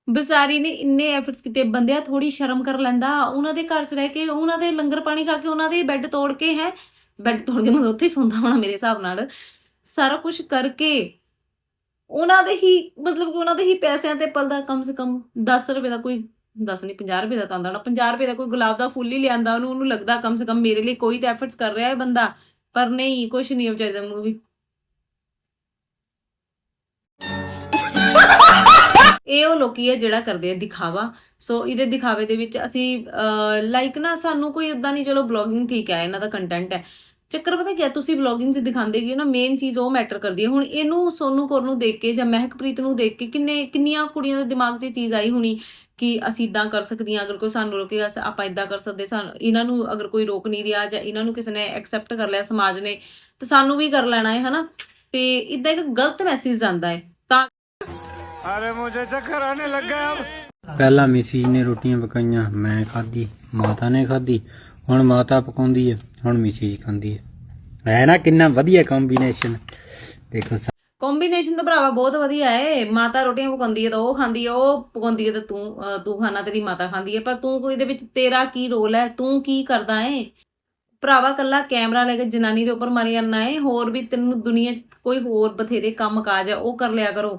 ਤੇ ਨੇ ਇੰਨੇ ਐਫਰਟਸ ਕੀਤੇ ਬੰਦਿਆ ਥੋੜੀ ਸ਼ਰਮ ਕਰ ਲੈਂਦਾ। ਉਹਨਾਂ ਦੇ ਘਰ 'ਚ ਰਹਿ ਕੇ ਉਹਨਾਂ ਦੇ ਲੰਗਰ ਪਾਣੀ ਖਾ ਕੇ ਉਹਨਾਂ ਦੇ ਬੈੱਡ ਤੋੜ ਕੇ ਹੈ। ਬੈੱਡ ਤੋੜ ਕੇ ਮਤਲਬ ਉੱਥੇ ਹੀ ਸੌਂਦਾ ਹੋਣਾ ਮੇਰੇ ਹਿਸਾਬ ਨਾਲ। ਸਾਰਾ ਕੁਝ ਕਰਕੇ ਉਹਨਾਂ ਦੇ ਹੀ, ਮਤਲਬ ਕਿ ਉਹਨਾਂ ਦੇ ਹੀ ਪੈਸਿਆਂ ਤੇ ਪਲਦਾ ਕਮ ਸੇ ਕਮ 10 ਰੁਪਏ ਦਾ ਕੋਈ, ਦੱਸ ਨਹੀਂ 50 ਰੁਪਏ ਦਾ ਤਾਂ ਆਉਂਦਾ 50 ਰੁਪਏ ਦਾ ਕੋਈ ਗੁਲਾਬ ਦਾ ਫੁੱਲ ਹੀ ਲਿਆਂਦਾ, ਉਹਨੂੰ ਉਹਨੂੰ ਲੱਗਦਾ ਕਮ ਸੇ ਕਮ ਮੇਰੇ ਲਈ ਕੋਈ ਤਾਂ ਐਫਰਟਸ ਕਰ ਰਿਹਾ ਹੈ ਬੰਦਾ, ਪਰ ਨਹੀਂ, ਕੁਛ ਨਹੀਂ ਵਿਚਾਰੇ ਮੂਵੀ ਇਹ ਉਹ ਲੋਕੀ ਹੈ ਜਿਹੜਾ ਕਰਦੇ ਆ ਦਿਖਾਵਾ। ਸੋ ਇਹਦੇ ਦਿਖਾਵੇ ਦੇ ਵਿੱਚ ਅਸੀਂ ਲਾਈਕ ਨਾ ਸਾਨੂੰ ਕੋਈ ਉਦਾਂ ਨਹੀਂ, ਚਲੋ ਬਲੌਗਿੰਗ ਠੀਕ ਹੈ, ਇਹਨਾਂ ਦਾ ਕੰਟੈਂਟ ਹੈ। ਚੱਕਰ ਪਤਾ ਕੀ ਹੈ ਤੁਸੀਂ ਵਲੌਗਿੰਗ 'ਚ ਦਿਖਾਉਂਦੇ ਕੀ ਨਾ ਮੇਨ ਚੀਜ਼ ਉਹ ਮੈਟਰ ਕਰਦੀ ਹੈ ਹੁਣ ਇਹਨੂੰ ਸੋਨੂ ਕੌਰ ਨੂੰ ਦੇਖ ਕੇ ਜਾਂ ਮਹਿਕਪ੍ਰੀਤ ਨੂੰ ਦੇਖ ਕੇ ਕਿੰਨੇ ਕਿੰਨੀਆਂ ਕੁੜੀਆਂ ਦੇ ਦਿਮਾਗ 'ਚ ਚੀਜ਼ ਆਈ ਹੋਣੀ ਕਿ ਅਸੀਂ ਇਦਾਂ ਕਰ ਸਕਦੀਆਂ ਅਗਰ ਕੋਈ ਸਾਨੂੰ ਰੋਕੇ ਆਪਾਂ ਇਦਾਂ ਕਰ ਸਕਦੇ ਸਾਨੂੰ ਇਹਨਾਂ ਨੂੰ ਅਗਰ ਕੋਈ ਰੋਕ ਨਹੀਂ ਰਿਹਾ ਜਾਂ ਇਹਨਾਂ ਨੂੰ ਕਿਸੇ ਨੇ ਐਕਸੈਪਟ ਕਰ ਲਿਆ ਸਮਾਜ ਨੇ ਤਾਂ ਸਾਨੂੰ ਵੀ ਕਰ ਲੈਣਾ ਹੈ ਹਨਾ? ਤੇ ਇਦਾਂ ਇੱਕ ਗਲਤ ਮੈਸੇਜ ਜਾਂਦਾ ਹੈ। ਤਾਂ ਅਰੇ ਮੈਨੂੰ ਚੱਕਰ ਆਣੇ ਲੱਗਾ ਪਹਿਲਾਂ ਮਿਸੀ ਨੇ ਰੋਟੀਆਂ ਪਕਾਈਆਂ ਮੈਂ ਖਾਧੀ ਮਾਤਾ ਨੇ ਖਾਧੀ ਹੁਣ ਮਾਤਾ ਪਕਾਉਂਦੀ ਹੈ। ਹੁਣ ਮਿਸੀ ਖਾਂਦੀ ਹੈ। ਹੈ ਨਾ, ਕਿੰਨਾ ਵਧੀਆ ਕੰਬੀਨੇਸ਼ਨ ਦੇਖੋ ਕੰਬੀਨੇਸ਼ਨ ਤਾਂ ਭਰਾਵਾ ਬਹੁਤ ਵਧੀਆ ਏ। ਮਾਤਾ ਰੋਟੀਆਂ ਪਕਾਉਂਦੀ ਹੈ ਤਾਂ ਉਹ ਖਾਂਦੀ ਹੈ, ਉਹ ਪਕਾਉਂਦੀ ਹੈ ਤਾਂ ਤੂੰ ਤੂੰ ਖਾਣਾ, ਤੇਰੀ ਮਾਤਾ ਖਾਂਦੀ ਹੈ। ਪਰ ਤੂੰ ਕੋਈ ਇਹਦੇ ਵਿੱਚ ਤੇਰਾ ਕੀ ਰੋਲ ਹੈ? ਤੂੰ ਕੀ ਕਰਦਾ ਏ? ਭਰਾਵਾ ਕੱਲਾ ਕੈਮਰਾ ਲੈ ਕੇ ਜਨਾਨੀ ਦੇ ਉੱਪਰ ਮਾਰੀ ਜਾਂਦਾ ਏ। ਹੋਰ ਵੀ ਤੈਨੂੰ ਦੁਨੀਆ 'ਚ ਕੋਈ ਹੋਰ ਬਥੇਰੇ ਕੰਮ ਕਾਜ ਹੈ ਉਹ ਕਰ ਲਿਆ ਕਰੋ।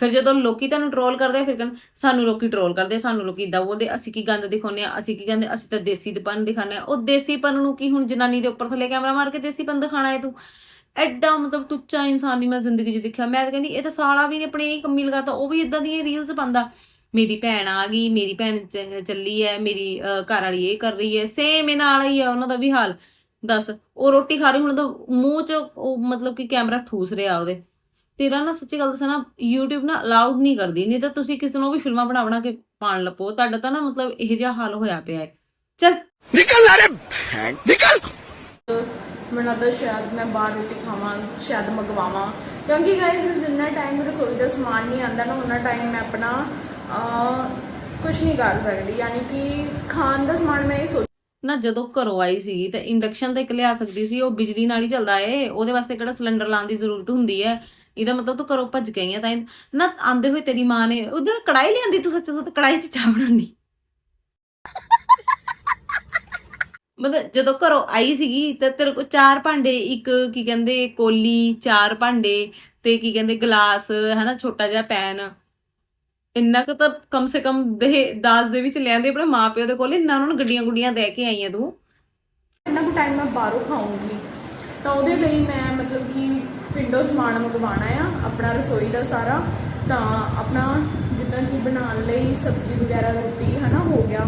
ਫਿਰ ਜਦੋਂ ਲੋਕੀ ਤੁਹਾਨੂੰ ਟਰੋਲ ਕਰਦੇ ਫਿਰ ਕਹਿਣ, ਸਾਨੂੰ ਲੋਕੀ ਟਰੋਲ ਕਰਦੇ, ਸਾਨੂੰ ਲੋਕੀ ਇਦਾਂ ਬੋਲਦੇ, ਅਸੀਂ ਕੀ ਗੰਦ ਦਿਖਾਉਂਦੇ ਆ ਅਸੀਂ ਕੀ ਕਹਿੰਦੇ, ਅਸੀਂ ਤਾਂ ਦੇਸੀ ਦੇਸੀਪਨ ਦਿਖਾਉਂਦੇ ਆ ਉਹ ਦੇਸੀਪਨ ਨੂੰ ਕੀ ਹੁਣ ਜਨਾਨੀ ਦੇ ਉੱਪਰ ਥੱਲੇ ਕੈਮਰਾ ਮਾਰ ਕੇ ਦੇਸੀਪਨ ਦਿਖਾਣਾ ਹੈ ਤੂੰ? ਐਡਾ ਮਤਲਬ ਟੁੱਚਾ ਇਨਸਾਨ ਨਹੀਂ ਮੈਂ ਜ਼ਿੰਦਗੀ 'ਚ ਦੇਖਿਆ। ਮੈਂ ਤਾਂ ਕਹਿੰਦੀ, ਇਹ ਤਾਂ ਸਾਲਾ ਵੀ ਨੇ ਆਪਣੇ ਹੀ ਕੰਮੀ ਲਗਾਤਾ, ਉਹ ਵੀ ਇਦਾਂ ਦੀਆਂ ਰੀਲਸ ਪਾਉਂਦਾ। ਮੇਰੀ ਭੈਣ ਆ ਗਈ, ਮੇਰੀ ਭੈਣ ਚ- ਚੱਲੀ ਹੈ, ਮੇਰੀ ਘਰ ਵਾਲੀ ਇਹ ਕਰ ਰਹੀ ਹੈ ਸੇਮ ਇਹਨਾਂ ਨਾਲ ਹੀ ਹੈ, ਉਹਨਾਂ ਦਾ ਵੀ ਹਾਲ। ਦੱਸ, ਉਹ ਰੋਟੀ ਖਾ ਰਹੀ, ਹੁਣ ਤਾਂ ਮੂੰਹ 'ਚ ਉਹ ਮਤਲਬ ਕਿ ਕੈਮਰਾ ਠੂਸ ਰਿਹਾ ਉਹਦੇ। ਤੇਰਾ ਨਾ ਸੱਚੀ ਗੱਲ ਦੱਸਾਂ ਨਾ YouTube ਨਾ ਅਲਾਉਡ ਨਹੀਂ ਕਰਦੀ ਨਹੀਂ ਤਾਂ ਤੁਸੀਂ ਕਿਸੇ ਨੂੰ ਵੀ ਫਿਲਮਾਂ ਬਣਾ ਬਣਾ ਪਾਣ ਲੱਪੋ ਤੁਹਾਡਾ ਤਾਂ ਨਾ ਮਤਲਬ ਇਹ ਜਿਹਾ ਹਾਲ ਹੋਇਆ ਪਿਆ ਹੈ। ਚਲ। ਨਿਕਲ ਅਰੇ ਨਿਕਲ! ਮੈਨੂੰ ਤਾਂ ਸ਼ਾਇਦ ਮੈਂ ਬਾਹਰ ਰੋਟੀ ਖਾਵਾਂ ਸ਼ਾਇਦ ਮੰਗਵਾਵਾਂ। ਕਿਉਂਕਿ ਗਾਇਸ ਜਿੰਨਾ ਟਾਈਮ ਰਸੋਈ ਦਾ ਸਮਾਨ ਨਹੀਂ ਆਂਦਾ ਨਾ ਉਹਨਾਂ ਟਾਈਮ ਮੈਂ ਆਪਣਾ ਕੁਝ ਨਹੀਂ ਕਰ ਸਕਦੀ। ਯਾਨੀ ਕਿ ਖਾਣ ਦਾ ਸਮਾਨ ਮੈਂ ਇਹ ਨਾ ਜਦੋਂ ਘਰੋਂ ਆਈ ਸੀ ਤੇ ਇੰਡਕਸ਼ਨ ਤੇ ਇੱਕ ਲਿਆ ਸਕਦੀ ਸੀ ਉਹ ਬਿਜਲੀ ਨਾਲ ਹੀ ਚੱਲਦਾ ਏ ਉਹਦੇ ਵਾਸਤੇ ਕਿਹੜਾ ਸਿਲੰਡਰ ਲਾਉਣ ਦੀ ਜ਼ਰੂਰਤ ਹੁੰਦੀ ਹੈ? ਇਹਦਾ ਮਤਲਬ ਤੂੰ ਘਰੋਂ ਭੱਜ ਗਈ ਆ ਤਾਂ ਨਾ ਆਂਦੇ ਹੋਏ ਤੇਰੀ ਮਾਂ ਨੇ, ਉਹਦੇ ਕੜਾਈ ਲਿਆਂਦੀ ਤੂੰ ਸੱਚ ਕੜਾਈ 'ਚ ਚਾਹ ਬਣਾਉਣੀ ਮਤਲਬ ਜਦੋਂ ਘਰੋਂ ਆਈ ਸੀਗੀ ਤੇ ਤੇਰੇ ਕੋਲ ਚਾਰ ਭਾਂਡੇ, ਇੱਕ ਕੀ ਕਹਿੰਦੇ ਕੋਲੀ, ਚਾਰ ਭਾਂਡੇ ਤੇ ਕੀ ਕਹਿੰਦੇ ਗਲਾਸ, ਹਨਾ, ਛੋਟਾ ਜਿਹਾ ਪੈਨ। ਇੰਨਾ ਕੁ ਤਾਂ ਕਮ ਸੇ ਕਮ ਦੇ ਦਾਸ ਦੇ ਵਿੱਚ ਲਿਆਂਦੇ, ਆਪਣੇ ਮਾਪਿਓ ਦੇ ਕੋਲ ਇੰਨਾ ਉਹਨਾਂ ਨੂੰ ਗੱਡੀਆਂ ਗੁੱਡੀਆਂ ਦੇ ਕੇ ਆਈਆਂ ਤੂੰ। ਇੰਨਾ ਕੁ ਟਾਈਮ ਮੈਂ ਬਾਹਰੋਂ ਖਾਊਂਗੀ। ਤਾਂ ਉਹਦੇ ਲਈ ਮੈਂ ਮਤਲਬ ਕਿ ਪਿੰਡੋਂ ਸਮਾਨ ਮੰਗਵਾਉਣਾ ਆ, ਆਪਣਾ ਰਸੋਈ ਦਾ ਸਾਰਾ, ਤਾਂ ਆਪਣਾ ਜਿੱਦਾਂ ਕਿ ਬਣਾਉਣ ਲਈ ਸਬਜ਼ੀ ਵਗੈਰਾ, ਰੋਟੀ ਹਨਾ, ਹੋ ਗਿਆ।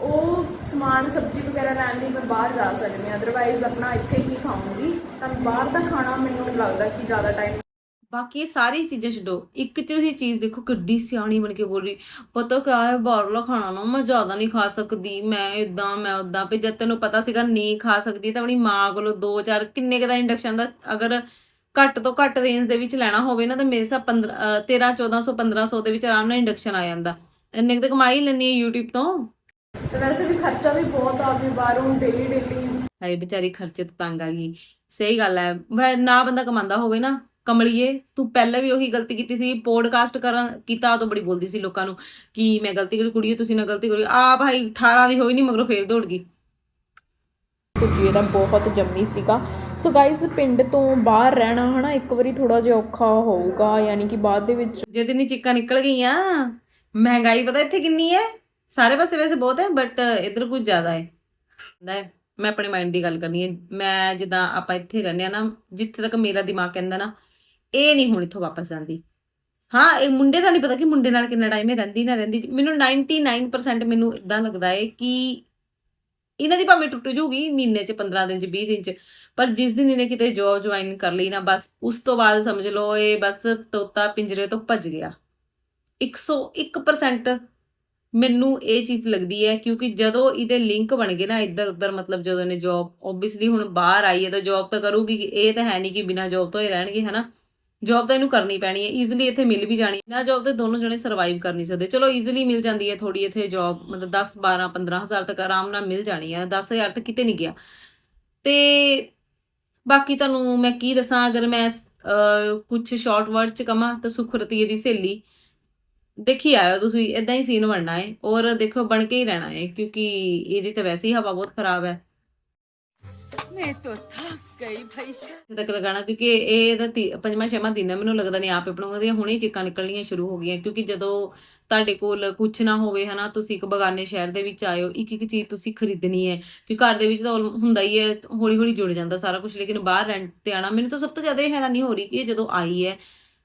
ਉਹ ਸਮਾਨ ਸਬਜ਼ੀ ਵਗੈਰਾ ਲੈਣ ਲਈ ਮੈਂ ਬਾਹਰ ਜਾ ਸਕਦੀ ਹਾਂ ਅਦਰਵਾਈਜ਼ ਆਪਣਾ ਇੱਥੇ ਹੀ ਖਾਊਂਗੀ। ਤਾਂ ਬਾਹਰ ਦਾ ਖਾਣਾ ਮੈਨੂੰ ਲੱਗਦਾ ਕਿ ਜ਼ਿਆਦਾ ਟਾਈਮ ਬਾਕੀ ਇਹ ਸਾਰੀ ਚੀਜ਼ਾਂ ਛੱਡੋ, ਇੱਕ ਚ ਹੀ ਚੀਜ਼ ਦੇਖੋ ਕਿੱਡੀ ਸਿਆਣੀ ਬਣ ਕੇ ਬੋਲ ਰਹੀ। ਪਤਾ ਕਿਆ ਹੈ, ਬਾਹਰਲਾ ਖਾਣਾ ਨਾ ਮੈਂ ਜ਼ਿਆਦਾ ਨਹੀਂ ਖਾ ਸਕਦੀ, ਮੈਂ ਇਦਾਂ ਮੈਂ ਉਦਾਂ ਵੀ ਜਦ ਤੈਨੂੰ ਪਤਾ ਸੀਗਾ ਨਹੀਂ ਖਾ ਸਕਦੀ, ਤਾਂ ਆਪਣੀ ਮਾਂ ਕੋਲੋਂ ਦੋ ਚਾਰ ਕਿੰਨੇ ਕੁ ਦਾ ਇੰਡਕਸ਼ਨ ਦਾ, ਅਗਰ ਘੱਟ ਤੋਂ ਘੱਟ ਰੇਂਜ ਦੇ ਵਿੱਚ ਲੈਣਾ ਹੋਵੇ ਨਾ ਤਾਂ ਮੇਰੇ ਹਿਸਾਬ 15 ਅਹ 13 1400 1500 ਦੇ ਵਿੱਚ ਆਰਾਮ ਨਾਲ ਇੰਡਕਸ਼ਨ ਆ ਜਾਂਦਾ। ਇੰਨੇ ਤਾਂ ਕਮਾਈ ਲੈਣੀ ਹੈ YouTube ਤੋਂ। ਤੇ ਵੈਸੇ ਵੀ ਖਰਚਾ ਵੀ ਬਹੁਤ ਆ ਵੀ ਬਾਹਰੋਂ ਡੇਲੀ ਡੇਲੀ ਹਾਏ ਵਿਚਾਰੀ ਖਰਚੇ ਤੋਂ ਤੰਗ ਆ ਗਈ। ਸਹੀ ਗੱਲ ਹੈ। ਨਾ ਬੰਦਾ ਕਮਾਉਂਦਾ ਹੋਵੇ ਨਾ ਕਮਲੀਏ ਤੂੰ ਪਹਿਲਾਂ ਵੀ ਉਹੀ ਗਲਤੀ ਕੀਤੀ ਸੀ ਪੋਡਕਾਸਟ ਕਰਨ ਕੀਤਾ ਉਦੋਂ ਬੜੀ ਬੋਲਦੀ ਸੀ ਲੋਕਾਂ ਨੂੰ ਕਿ ਮੈਂ ਗਲਤੀ ਕਰੀ ਕੁੜੀਏ ਤੁਸੀਂ ਨਾ ਗਲਤੀ ਕਰੀ। ਆ ਭਾਈ 18 ਦੀ ਹੋਈ ਨਹੀਂ ਮਗਰੋਂ ਫੇਰ ਦੌੜ ਗਈ। ਕੁਝ ਇਹਦਾ ਬਹੁਤ ਜੰਮੀ ਸੀਗਾ। ਸੋ ਗਾਇਜ਼ ਪਿੰਡ ਤੋਂ ਬਾਹਰ ਰਹਿਣਾ ਹਨਾ, ਇੱਕ ਵਾਰੀ ਥੋੜਾ ਜਿਹਾ ਔਖਾ ਹੋਊਗਾ, ਯਾਨੀ ਕਿ ਬਾਅਦ ਦੇ ਵਿੱਚ ਜੇ ਦਿਨੀ ਚਿੱਕਾਂ ਨਿਕਲ ਗਈਆਂ, ਮਹਿੰਗਾਈ ਪਤਾ ਇੱਥੇ ਕਿੰਨੀ ਹੈ? ਸਾਰੇ ਪਾਸੇ ਵੈਸੇ ਬਹੁਤ ਹੈ ਬਟ ਇੱਧਰ ਕੁਝ ਜ਼ਿਆਦਾ ਹੈ। ਹੁੰਦਾ ਮੈਂ ਆਪਣੇ ਮਾਈਂਡ ਦੀ ਗੱਲ ਕਰਨੀ ਹੈ। ਮੈਂ ਜਿੱਦਾਂ ਆਪਾਂ ਇੱਥੇ ਰਹਿੰਦੇ ਆ ਨਾ, ਜਿੱਥੇ ਤੱਕ ਮੇਰਾ ਦਿਮਾਗ ਕਹਿੰਦਾ ਨਾ, ਇਹ ਨਹੀਂ ਹੁਣ ਇੱਥੋਂ ਵਾਪਸ ਜਾਂਦੀ ਹਾਂ, ਇਹ ਮੁੰਡੇ ਦਾ ਨਹੀਂ ਪਤਾ ਕਿ ਮੁੰਡੇ ਨਾਲ ਕਿੰਨਾ ਟਾਈਮ ਇਹ ਰਹਿੰਦੀ, ਨਾ ਰਹਿੰਦੀ। ਮੈਨੂੰ 99% ਮੈਨੂੰ ਇਦਾਂ ਲੱਗਦਾ ਹੈ ਕਿ ਇਹਨਾਂ ਦੀ ਭਾਵੇਂ ਟੁੱਟ ਜੂਗੀ ਮਹੀਨੇ ਚ 15 ਦਿਨ ਚ 20 ਦਿਨ ਚ, ਪਰ ਜਿਸ ਦਿਨ ਇਹਨੇ ਕਿਤੇ ਜੌਬ ਜੁਆਇਨ ਕਰ ਲਈ ਨਾ, ਬਸ ਉਸ ਤੋਂ ਬਾਅਦ ਸਮਝ ਲਓ ਇਹ ਬਸ ਤੋਤਾ ਪਿੰਜਰੇ ਤੋਂ ਭੱਜ ਗਿਆ। 101% ਮੈਨੂੰ ਇਹ ਚੀਜ਼ ਲੱਗਦੀ ਹੈ, ਕਿਉਂਕਿ ਜਦੋਂ ਇਹਦੇ ਲਿੰਕ ਬਣ ਗਏ ਨਾ ਇੱਧਰ ਉੱਧਰ, ਮਤਲਬ ਜਦੋਂ ਇਹਨੇ ਜੌਬ ਓਬਵੀਅਸਲੀ ਹੁਣ ਬਾਹਰ ਆਈ ਹੈ ਤਾਂ ਜੌਬ ਤਾਂ ਕਰੂਗੀ, ਇਹ ਤਾਂ ਹੈ ਨਹੀਂ ਕਿ ਬਿਨਾ ਜੌਬ ਤੋਂ ਹੀ ਰਹਿਣਗੇ, ਹਨਾ? ਜੌਬ ਤਾਂ ਇਹਨੂੰ ਕਰਨੀ ਪੈਣੀ ਹੈ ਈਜ਼ੀਲੀ ਇੱਥੇ ਮਿਲ ਵੀ ਜਾਣੀ ਨਾ ਜੌਬ ਤੇ ਦੋਨੋਂ ਜਣੇ ਸਰਵਾਈਵ ਕਰ ਨਹੀਂ ਸਕਦੇ। ਚਲੋ ਈਜ਼ੀਲੀ ਮਿਲ ਜਾਂਦੀ ਹੈ ਥੋੜੀ ਇੱਥੇ ਜੌਬ ਮਤਲਬ 10 12 15000 ਤੱਕ ਆਰਾਮ ਨਾਲ ਮਿਲ ਜਾਣੀ ਹੈ। 10000 ਤੱਕ ਕਿਤੇ ਨਹੀਂ ਗਿਆ। ਤੇ ਬਾਕੀ ਤੁਹਾਨੂੰ ਮੈਂ ਕੀ ਦੱਸਾਂ, ਅਗਰ ਮੈਂ ਕੁਝ ਸ਼ਾਰਟ ਵਰਡ ਚ ਕਮਾ ਤਾਂ ਸੁਖਰਤੀਏ ਦੀ ਸਹੇਲੀ। ਦੇਖੀ ਆਇਓ ਤੁਸੀਂ ਇਦਾਂ ਹੀ ਸੀਨ ਬਣਨਾ ਹੈ। ਔਰ ਦੇਖੋ, ਬਣ ਕੇ ਹੀ ਰਹਿਣਾ ਹੈ, ਕਿਉਂਕਿ ਇਹਦੀ ਤਾਂ ਵੈਸੇ ਹੀ ਹਵਾ ਬਹੁਤ ਖਰਾਬ ਹੈ। ਮੈਂ ਤਾਂ ਥੱਕ ਗਈ ਭਾਈ ਤੱਕ ਲਗਾਣਾ ਕਿਉਂਕਿ ਇਹ ਇਹਦਾ ਤੀ- ਪੰਜਵਾਂ, ਛੇਵਾਂ ਦਿਨ ਹੈ, ਮੈਨੂੰ ਲੱਗਦਾ ਨਹੀਂ ਆਪੇ ਬਣਾਉਂਦੇ ਹੁਣੇ ਹੀ ਚੀਕਾਂ ਨਿਕਲਣੀਆਂ ਸ਼ੁਰੂ ਹੋ ਗਈਆਂ, ਕਿਉਂਕਿ ਜਦੋਂ ਤੁਹਾਡੇ ਕੋਲ ਕੁਝ ਨਾ ਹੋਵੇ, ਹਨਾ, ਤੁਸੀਂ ਇੱਕ ਬਗਾਨੇ ਸ਼ਹਿਰ ਦੇ ਵਿੱਚ ਆਇਓ ਇੱਕ ਇੱਕ ਚੀਜ਼ ਤੁਸੀਂ ਖਰੀਦਣੀ ਹੈ ਕਿ ਘਰ ਦੇ ਵਿੱਚ ਤਾਂ ਉਲ- ਹੁੰਦਾ ਹੀ ਹੈ ਹੌਲੀ ਹੌਲੀ ਜੁੜ ਜਾਂਦਾ ਸਾਰਾ ਕੁਝ ਲੇਕਿਨ ਬਾਹਰ ਰੈਂਟ ਤੇ ਆਣਾ ਮੈਨੂੰ ਤਾਂ ਸਭ ਤੋਂ ਜ਼ਿਆਦਾ ਇਹ ਹੈਰਾਨੀ ਹੋ ਰਹੀ ਕਿ ਇਹ ਜਦੋਂ ਆਈ ਹੈ,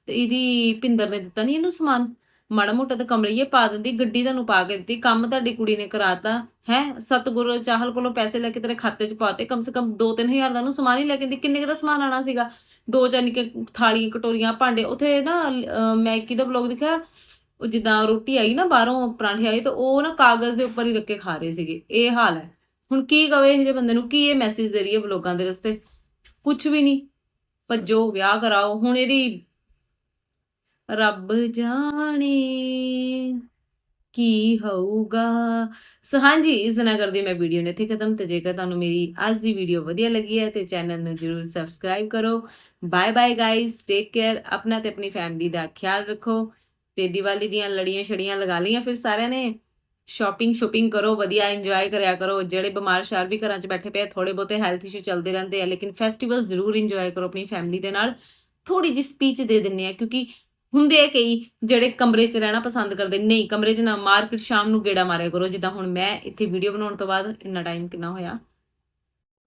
ਤੇ ਇਹਦੀ ਪਿੰਦਰ ਨੇ ਦਿੱਤਾ ਨਹੀਂ ਇਹਨੂੰ ਸਮਾਨ? ਮਾੜਾ ਮੋਟਾ ਤਾਂ ਕਮਲੀਏ ਪਾ ਦਿੰਦੀ ਗੱਡੀ ਤੁਹਾਨੂੰ ਪਾ ਕੇ ਦਿੱਤੀ ਕੰਮ ਤੁਹਾਡੀ ਕੁੜੀ ਨੇ ਕਰਾਤਾ ਹੈ? ਸਤਗੁਰ ਚਾਹਲ ਕੋਲੋਂ ਪੈਸੇ ਲੈ ਕੇ ਤੇਰੇ ਖਾਤੇ 'ਚ ਪਾਤੇ ਕਮ ਸੇ ਕਮ 2-3000 ਦਾ ਉਹਨੂੰ ਸਮਾਨ ਹੀ ਲੈ ਕੇ ਦਿੱਤੀ ਕਿੰਨੇ ਕੁ ਦਾ ਸਮਾਨ ਆਣਾ ਸੀਗਾ? ਦੋ ਚਾਰ ਨਿੱਕੇ ਥਾਲੀਆਂ ਕਟੋਰੀਆਂ ਭਾਂਡੇ ਉਥੇ ਨਾ ਅਹ, ਮੈਗੀ ਦਾ ਵਲੌਗ ਦਿਖਿਆ? ਉਹ ਜਿੱਦਾਂ ਰੋਟੀ ਆਈ ਨਾ ਬਾਹਰੋਂ ਪਰਾਂਠੇ ਆਏ ਤਾਂ ਉਹ ਨਾ ਕਾਗਜ਼ ਦੇ ਉੱਪਰ ਹੀ ਰੱਖ ਕੇ ਖਾ ਰਹੇ ਸੀਗੇ ਇਹ ਹਾਲ ਹੈ। ਹੁਣ ਕੀ ਕਵੇ ਇਹ ਜਿਹੇ ਬੰਦੇ ਨੂੰ ਕੀ ਇਹ ਮੈਸੇਜ ਦੇ ਰਹੀ ਹੈ ਵਲੋਗਾਂ ਦੇ ਰਸਤੇ? ਕੁਝ ਵੀ ਨਹੀਂ ਭੱਜੋ ਵਿਆਹ ਕਰਾਓ ਹੁਣ ਇਹਦੀ ਰੱਬ ਜਾਣੇ ਕੀ ਹੋਊਗਾ। ਸੋ ਹਾਂਜੀ, ਇਸ ਨਾਲ ਕਰਦੀ ਮੈਂ ਵੀਡੀਓ ਨੇ ਇੱਥੇ ਖਤਮ। ਤੇ ਜੇਕਰ ਤੁਹਾਨੂੰ ਮੇਰੀ ਅੱਜ ਦੀ ਵੀਡੀਓ ਵਧੀਆ ਲੱਗੀ ਹੈ, ਤੇ ਚੈਨਲ ਨੂੰ ਜਰੂਰ ਸਬਸਕ੍ਰਾਈਬ ਕਰੋ। Bye bye guys take care ਆਪਣਾ ਤੇ ਆਪਣੀ ਫੈਮਿਲੀ ਦਾ ਖਿਆਲ ਰੱਖੋ। ਤੇ ਦੀਵਾਲੀ ਦੀਆਂ ਲੜੀਆਂ ਛੜੀਆਂ ਲਗਾ ਲਈਆਂ ਫਿਰ ਸਾਰਿਆਂ ਨੇ। ਸ਼ਾਪਿੰਗ ਸ਼ੋਪਿੰਗ ਕਰੋ, ਵਧੀਆ ਇੰਜੋਏ ਕਰਿਆ ਕਰੋ। ਜਿਹੜੇ ਬਿਮਾਰ ਸ਼ਾਰ ਵੀ ਘਰਾਂ 'ਚ ਬੈਠੇ ਪਏ ਥੋੜੇ ਬਹੁਤੇ ਹੈਲਥ ਇਸ਼ੂ ਚੱਲਦੇ ਰਹਿੰਦੇ ਆ, ਲੇਕਿਨ ਫੈਸਟੀਵਲ ਜ਼ਰੂਰ ਇੰਜੋਏ ਕਰੋ ਆਪਣੀ ਫੈਮਿਲੀ ਦੇ ਨਾਲ। ਥੋੜੀ ਜਿਹੀ ਸਪੀਚ ਦੇ ਦਿੰਨੇ ਆ, ਕਿਉਂਕਿ ਹੁੰਦੇ ਕਈ ਜਿਹੜੇ ਕਮਰੇ 'ਚ ਰਹਿਣਾ ਪਸੰਦ ਕਰਦੇ, ਨਹੀਂ, ਕਮਰੇ 'ਚ ਨਾ ਮਾਰਕੀਟ ਸ਼ਾਮ ਨੂੰ ਗੇੜਾ ਮਾਰਿਆ ਕਰੋ, ਜਿੱਦਾਂ ਹੁਣ ਮੈਂ ਇੱਥੇ ਵੀਡੀਓ ਬਣਾਉਣ ਤੋਂ ਬਾਅਦ ਇੰਨਾ ਟਾਈਮ ਕਿੰਨਾ ਹੋਇਆ।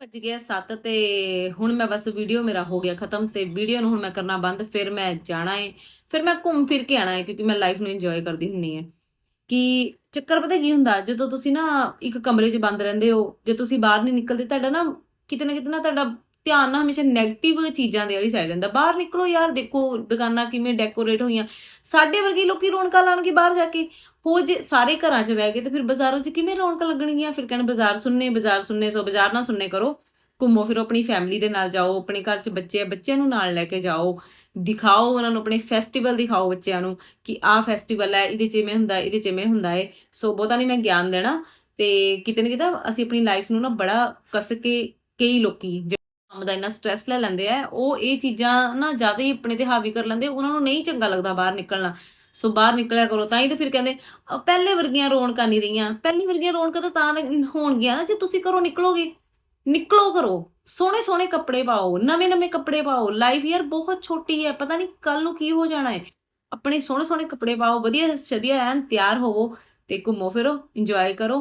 ਵੱਜ ਗਿਆ 7 ਤੇ ਹੁਣ ਮੈਂ ਬਸ ਵੀਡੀਓ ਮੇਰਾ ਹੋ ਗਿਆ ਖਤਮ ਤੇ ਵੀਡੀਓ ਨੂੰ ਹੁਣ ਮੈਂ ਕਰਨਾ ਬੰਦ, ਫਿਰ ਮੈਂ ਜਾਣਾ ਏ, ਫਿਰ ਮੈਂ ਘੁੰਮ ਫਿਰ ਕੇ ਆਣਾ ਹੈ ਕਿਉਂਕਿ ਮੈਂ ਲਾਈਫ ਨੂੰ ਇੰਜੋਏ ਕਰਦੀ ਹੁੰਨੀ ਹੈ ਕਿ ਚੱਕਰ ਪਤਾ ਕੀ ਹੁੰਦਾ, ਜਦੋਂ ਤੁਸੀਂ ਨਾ ਇੱਕ ਕਮਰੇ 'ਚ ਬੰਦ ਰਹਿੰਦੇ ਹੋ, ਜੇ ਤੁਸੀਂ ਬਾਹਰ ਨਹੀਂ ਨਿਕਲਦੇ, ਤੁਹਾਡਾ ਨਾ ਕਿਤੇ ਨਾ ਕਿਤੇ ਨਾ ਤੁਹਾਡਾ ਧਿਆਨ ਨਾ ਹਮੇਸ਼ਾ 네ਗੇਟਿਵ ਚੀਜ਼ਾਂ ਦੇ ਵਾਲੀ ਸਾਈਡ ਰਹਿੰਦਾ। ਬਾਹਰ ਨਿਕਲੋ ਯਾਰ, ਦੇਖੋ ਦੁਕਾਨਾਂ ਕਿਵੇਂ ਡੈਕੋਰੇਟ ਹੋਈਆਂ। ਸਾਡੇ ਵਰਗੇ ਲੋਕੀ ਰੌਣਕਾਂ ਲਾਣਗੇ ਬਾਹਰ ਜਾ ਕੇ। ਹੋ ਜੇ ਸਾਰੇ ਘਰਾਂ 'ਚ ਬਹਿ ਗਏ ਤੇ ਫਿਰ ਬਾਜ਼ਾਰਾਂ 'ਚ ਕਿਵੇਂ ਰੌਣਕਾਂ ਲੱਗਣਗੀਆਂ? ਫਿਰ ਕਹਿਣ ਬਾਜ਼ਾਰ ਸੁਣਨੇ ਬਾਜ਼ਾਰ ਸੁਣਨੇ, ਸੋ ਬਾਜ਼ਾਰ ਨਾ ਸੁਣਨੇ ਕਰੋ। ਘੁੰਮੋ ਫਿਰੋ, ਆਪਣੀ ਫੈਮਿਲੀ ਦੇ ਨਾਲ ਜਾਓ, ਆਪਣੇ ਘਰ 'ਚ ਬੱਚੇ ਆ, ਬੱਚਿਆਂ ਨੂੰ ਨਾਲ ਲੈ ਕੇ ਜਾਓ। ਦਿਖਾਓ ਉਹਨਾਂ ਨੂੰ, ਆਪਣੇ ਫੈਸਟੀਵਲ ਦਿਖਾਓ ਬੱਚਿਆਂ ਨੂੰ ਕਿ ਆਹ ਫੈਸਟੀਵਲ ਹੈ, ਇਹਦੇ 'ਚ ਇਵੇਂ ਹੁੰਦਾ ਇਹਦੇ 'ਚ ਇਵੇਂ ਹੁੰਦਾ ਹੈ। ਸੋ ਬਹੁਤਾ ਨਹੀਂ ਮੈਂ ਗਿਆਨ ਦੇਣਾ ਤੇ ਕਿਤੇ ਨਾ ਕਿਤੇ ਅਸੀਂ ਆਪਣੀ ਲਾਈਫ ਨੂੰ ਨਾ ਬੜਾ ਕਸ ਕੇ ਕਈ ਲੋਕੀ ਕੰਮ ਦਾ ਇੰਨਾ ਸਟ੍ਰੈਸ ਲੈ ਲੈਂਦੇ ਆ, ਉਹ ਇਹ ਚੀਜ਼ਾਂ ਨਾ ਜ਼ਿਆਦਾ ਹੀ ਆਪਣੇ ਤੇ ਹਾਵੀ ਕਰ ਲੈਂਦੇ, ਉਹਨਾਂ ਨੂੰ ਨਹੀਂ ਚੰਗਾ ਲੱਗਦਾ ਬਾਹਰ ਨਿਕਲਣਾ। ਸੋ ਬਾਹਰ ਨਿਕਲਿਆ ਕਰੋ, ਤਾਂ ਹੀ ਤਾਂ ਫਿਰ ਕਹਿੰਦੇ ਪਹਿਲੇ ਵਰਗੀਆਂ ਰੌਣਕਾਂ ਨਹੀਂ ਰਹੀਆਂ। ਪਹਿਲੀ ਵਰਗੀਆਂ ਰੌਣਕਾਂ ਤਾਂ ਤਾਂ ਹੋਣਗੀਆਂ ਨਾ, ਜੇ ਤੁਸੀਂ ਘਰੋਂ ਨਿਕਲੋਗੇ। ਨਿਕਲੋ ਕਰੋ ਸੋਹਣੇ ਸੋਹਣੇ ਕੱਪੜੇ ਪਾਓ ਨਵੇਂ ਨਵੇਂ ਕੱਪੜੇ ਪਾਓ। ਲਾਈਫ ਯਾਰ ਬਹੁਤ ਛੋਟੀ ਹੈ, ਪਤਾ ਨਹੀਂ ਕੱਲ ਨੂੰ ਕੀ ਹੋ ਜਾਣਾ ਹੈ। ਆਪਣੇ ਸੋਹਣੇ ਸੋਹਣੇ ਕੱਪੜੇ ਪਾਓ, ਵਧੀਆ ਸ਼ਦੀਆ ਐਨ ਤਿਆਰ ਹੋਵੋ ਤੇ ਘੁੰਮੋ ਫਿਰੋ ਇੰਜੋਏ ਕਰੋ।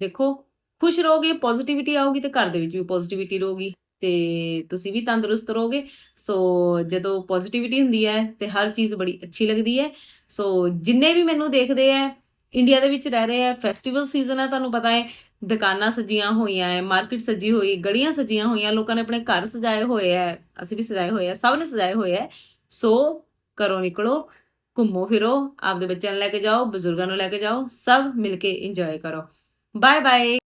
ਦੇਖੋ, ਖੁਸ਼ ਰਹੋਗੇ ਪੋਜ਼ਿਟਿਵਿਟੀ ਆਊਗੀ ਤੇ ਘਰ ਦੇ ਵਿੱਚ ਵੀ ਪੋਜ਼ਿਟਿਵਿਟੀ ਰਹੂਗੀ। ਤੇ ਤੁਸੀਂ ਵੀ ਤੰਦਰੁਸਤ ਰਹੋਗੇ। ਸੋ ਜਦੋਂ ਪੋਜ਼ਿਟਿਵਿਟੀ ਹੁੰਦੀ ਹੈ ਤੇ ਹਰ ਚੀਜ਼ ਬੜੀ ਅੱਛੀ ਲੱਗਦੀ ਹੈ। ਸੋ ਜਿੰਨੇ ਵੀ ਮੈਨੂੰ ਦੇਖਦੇ ਆ ਇੰਡੀਆ ਦੇ ਵਿੱਚ ਰਹਿ ਰਹੇ ਆ ਫੈਸਟੀਵਲ ਸੀਜ਼ਨ ਹੈ, ਤੁਹਾਨੂੰ ਪਤਾ ਹੈ, ਦੁਕਾਨਾਂ ਸਜੀਆਂ ਹੋਈਆਂ ਹੈ ਮਾਰਕੀਟ ਸਜੀ ਹੋਈ, ਗਲੀਆਂ ਸਜੀਆਂ ਹੋਈਆਂ, ਲੋਕਾਂ ਨੇ ਆਪਣੇ ਘਰ ਸਜਾਏ ਹੋਏ ਆ ਅਸੀਂ ਵੀ ਸਜਾਏ ਹੋਏ ਆ ਸਭ ਨੇ ਸਜਾਏ ਹੋਏ ਆ ਸੋ ਘਰੋਂ ਨਿਕਲੋ, ਘੁੰਮੋ ਫਿਰੋ, ਆਪਦੇ ਬੱਚਿਆਂ ਨੂੰ ਲੈ ਕੇ ਜਾਓ, ਬਜ਼ੁਰਗਾਂ ਨੂੰ ਲੈ ਕੇ ਜਾਓ, ਸਭ ਮਿਲ ਕੇ ਇੰਜੋਏ ਕਰੋ। Bye bye